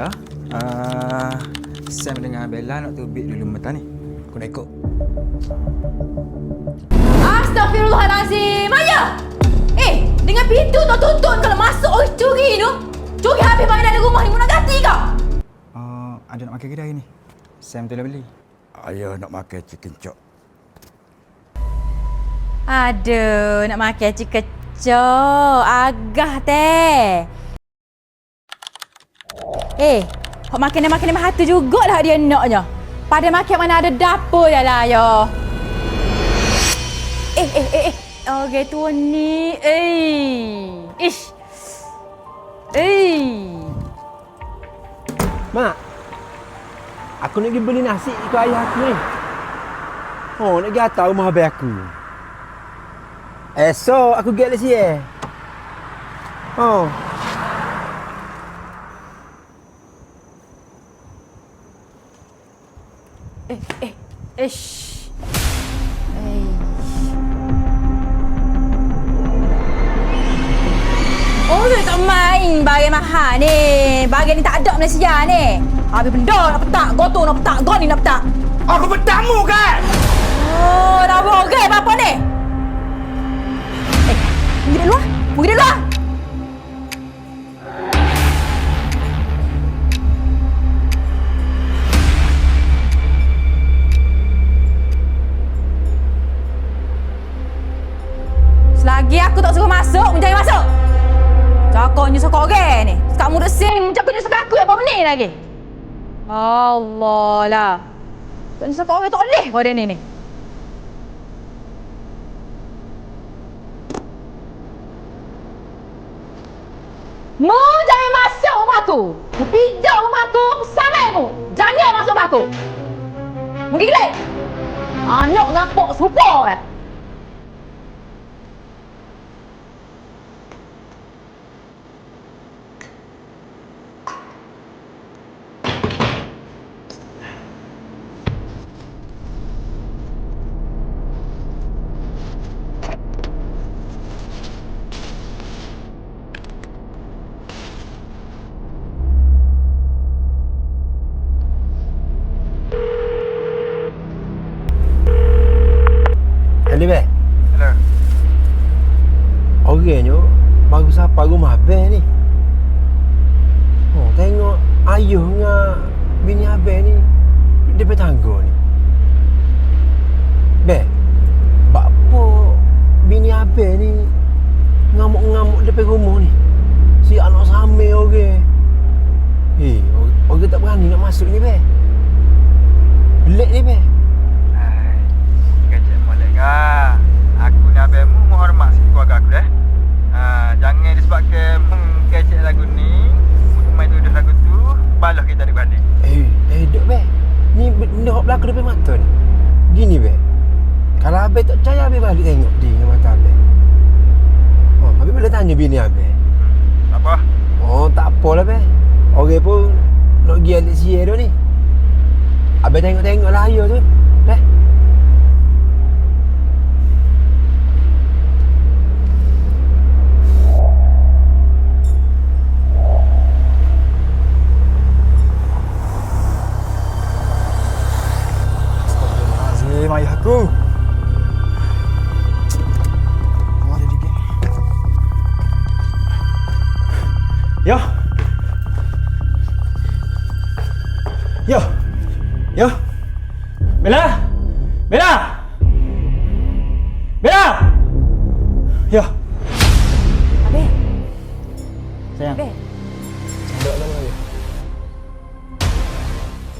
ya. Uh, Sam dengan Bella nak tubik dulu mata ni. Aku nak ikut. Astagfirullahalazim. Ayah! Eh, dengan pintu tu tutup kalau masuk orang curi tu. Curi habis barang dalam rumah ni, mu nak ganti kau? Uh, ada nak makan kedai ni. Sam tu dah beli. Ayah nak makan chicken chop. Aduh, nak makan cikecok. Agah teh. Eh, hok makan dan makan hati jugalah dia naknya. Pada makan mana ada dapur dah lah, yo. Eh, eh, eh, eh. Oh, gitu ni. Eh. Ish. Eh. Mak, aku nak pergi beli nasi ikut ayah aku ni. Oh, nak pergi atas rumah abang aku. Esok aku pergi lagi eh. Oh. Eh, eh. Eh. Oh, dia tak main bagi mahal ni. Bagi ni tak ada Malaysia ni. Habis benda nak petak, goto nak petak, goni nak petak. Aku bertamu kan? Selagi aku tak suruh masuk, menjadi masuk. Cakap nyusah kau orang ni. Sekarang muda sing, cakap nyusah aku apa ni lagi? Allah lah. Tak nyusah kau orang tak boleh kau dia ni ni. Mu jangan masuk rumahku. Mu pijak rumahku sampai mu. Jangan masuk rumahku. Mu gila. Anak ngapok serupa kan. Baru sampai rumah abang ni. Oh, tengok ayah dengan bini abang ni depan tangga ni. Be, apa bini abang ni ngamuk-ngamuk depan rumah ni? Si anak sama orang. Eh, orang- orang tak berani nak masuk ni, be. Belik ni, be. Hai. Kecek molek ka. Aku ni abangmu menghormat sikit keluarga aku dah. Ha, jangan disebabkan mung kecek lagu ni, mung main tuduh lagu tu, balah kita adik-beradik. Eh, eh, duk be. Ni berlaku depan mata ni. Gini be. Kalau Abang tak percaya Abang balik tengok dia dengan mata Abang. Oh, Abang boleh tanya bini Abang. Tak apa. Oh, tak apalah be. Ya. Ya. Bella. Bella. Bella. Ya. Abe, Sayang. Ya.